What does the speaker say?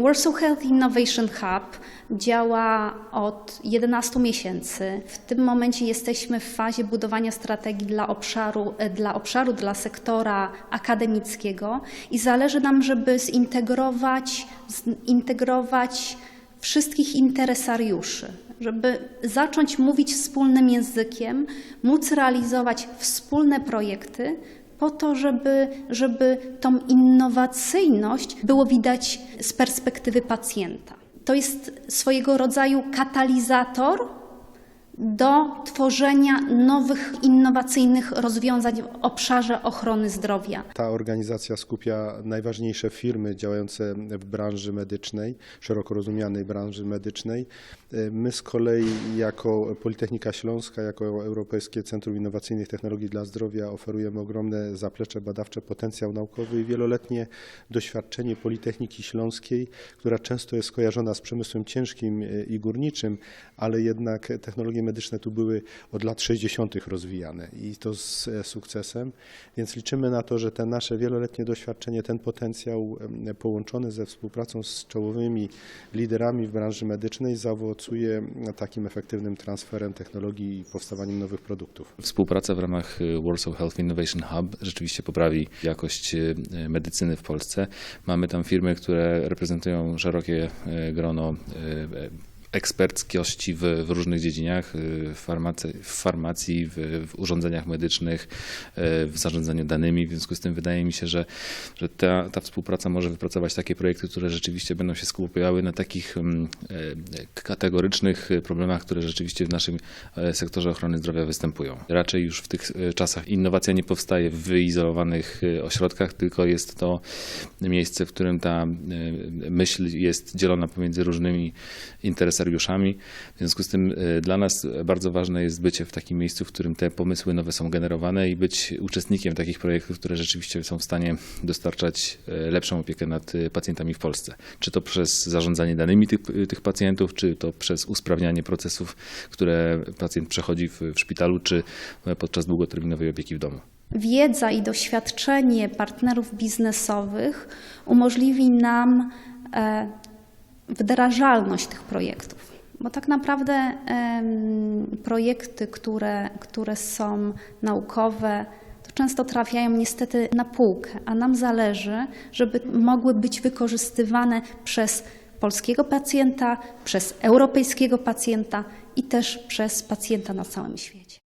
Warsaw Health Innovation Hub działa od 11 miesięcy. W tym momencie jesteśmy w fazie budowania strategii dla obszaru, e, dla, obszaru, dla sektora akademickiego i zależy nam, żeby zintegrować, zintegrować wszystkich interesariuszy, żeby zacząć mówić wspólnym językiem, móc realizować wspólne projekty, po to, żeby, żeby tą innowacyjność było widać z perspektywy pacjenta. To jest swojego rodzaju katalizator do tworzenia nowych, innowacyjnych rozwiązań w obszarze ochrony zdrowia. Ta organizacja skupia najważniejsze firmy działające w branży medycznej, szeroko rozumianej branży medycznej. My z kolei jako Politechnika Śląska, jako Europejskie Centrum Innowacyjnych Technologii dla Zdrowia oferujemy ogromne zaplecze badawcze, potencjał naukowy i wieloletnie doświadczenie Politechniki Śląskiej, która często jest skojarzona z przemysłem ciężkim i górniczym, ale jednak technologie medyczne tu były od lat 60. rozwijane i to z sukcesem, więc liczymy na to, że te nasze wieloletnie doświadczenie, ten potencjał połączony ze współpracą z czołowymi liderami w branży medycznej zaowocuje takim efektywnym transferem technologii i powstawaniem nowych produktów. Współpraca w ramach y, Warsaw Health Innovation Hub rzeczywiście poprawi jakość y, medycyny w Polsce. Mamy tam firmy, które reprezentują szerokie y, grono eksperckości w, w różnych dziedzinach, y, w farmacy, w farmacji, w, w urządzeniach medycznych, y, w zarządzaniu danymi. W związku z tym wydaje mi się, że, że ta, ta współpraca może wypracować takie projekty, które rzeczywiście będą się skupiały na takich mm, e, kategorycznych problemach, które rzeczywiście w naszym e, sektorze ochrony zdrowia występują. Raczej już w tych e, czasach innowacja nie powstaje w wyizolowanych ośrodkach, tylko jest to miejsce, w którym ta myśl jest dzielona pomiędzy różnymi interesariuszami. W związku z tym e, dla nas bardzo ważne jest bycie w takim miejscu, w którym te pomysły nowe są generowane i być uczestnikiem takich projektów, które rzeczywiście są w stanie dostarczać e, lepszą opiekę nad e, pacjentami w Polsce. Czy to przez zarządzanie danymi tych, tych pacjentów, czy to przez usprawnianie procesów, które pacjent przechodzi w, w szpitalu, czy podczas długoterminowej opieki w domu. Wiedza i doświadczenie partnerów biznesowych umożliwi nam e, wdrażalność tych projektów. Bo tak naprawdę projekty, które, które są naukowe, to często trafiają niestety na półkę, a nam zależy, żeby mogły być wykorzystywane przez polskiego pacjenta, przez europejskiego pacjenta i też przez pacjenta na całym świecie.